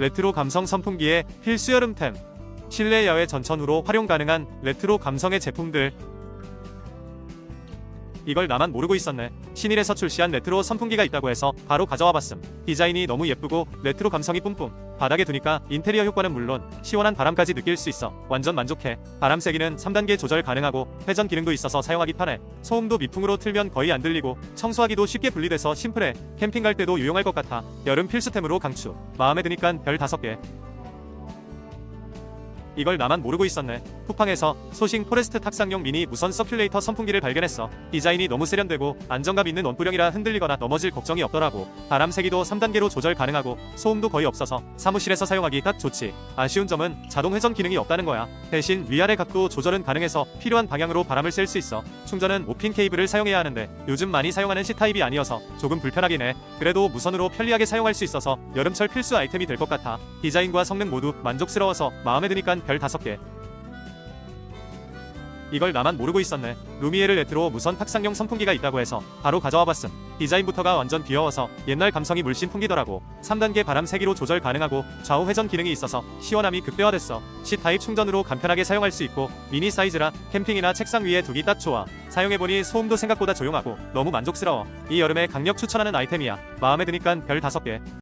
레트로 감성 선풍기의 필수 여름템. 실내 야외 전천후로 활용 가능한 레트로 감성의 제품들. 이걸 나만 모르고 있었네. 신일에서 출시한 레트로 선풍기가 있다고 해서 바로 가져와 봤음. 디자인이 너무 예쁘고 레트로 감성이 뿜뿜. 바닥에 두니까 인테리어 효과는 물론 시원한 바람까지 느낄 수 있어. 완전 만족해. 바람 세기는 3단계 조절 가능하고 회전 기능도 있어서 사용하기 편해. 소음도 미풍으로 틀면 거의 안 들리고 청소하기도 쉽게 분리돼서 심플해. 캠핑 갈 때도 유용할 것 같아. 여름 필수템으로 강추. 마음에 드니까 별 5개. 이걸 나만 모르고 있었네. 쿠팡에서 소싱 포레스트 탁상용 미니 무선 서큘레이터 선풍기를 발견했어. 디자인이 너무 세련되고 안정감 있는 원뿔형이라 흔들리거나 넘어질 걱정이 없더라고. 바람 세기도 3단계로 조절 가능하고 소음도 거의 없어서 사무실에서 사용하기 딱 좋지. 아쉬운 점은 자동 회전 기능이 없다는 거야. 대신 위아래 각도 조절은 가능해서 필요한 방향으로 바람을 쐴 수 있어. 충전은 5핀 케이블을 사용해야 하는데 요즘 많이 사용하는 C타입이 아니어서 조금 불편하긴 해. 그래도 무선으로 편리하게 사용할 수 있어서 여름철 필수 아이템이 될 것 같아. 디자인과 성능 모두 만족스러워서 마음에 드니까 별 5개. 이걸 나만 모르고 있었네. 루미에르 레트로 무선 탁상용 선풍기가 있다고 해서 바로 가져와 봤음. 디자인부터가 완전 귀여워서 옛날 감성이 물씬 풍기더라고. 3단계 바람 세기로 조절 가능하고 좌우 회전 기능이 있어서 시원함이 극대화됐어. C타입 충전으로 간편하게 사용할 수 있고 미니 사이즈라 캠핑이나 책상 위에 두기 딱 좋아. 사용해보니 소음도 생각보다 조용하고 너무 만족스러워. 이 여름에 강력 추천하는 아이템이야. 마음에 드니까 별 5개.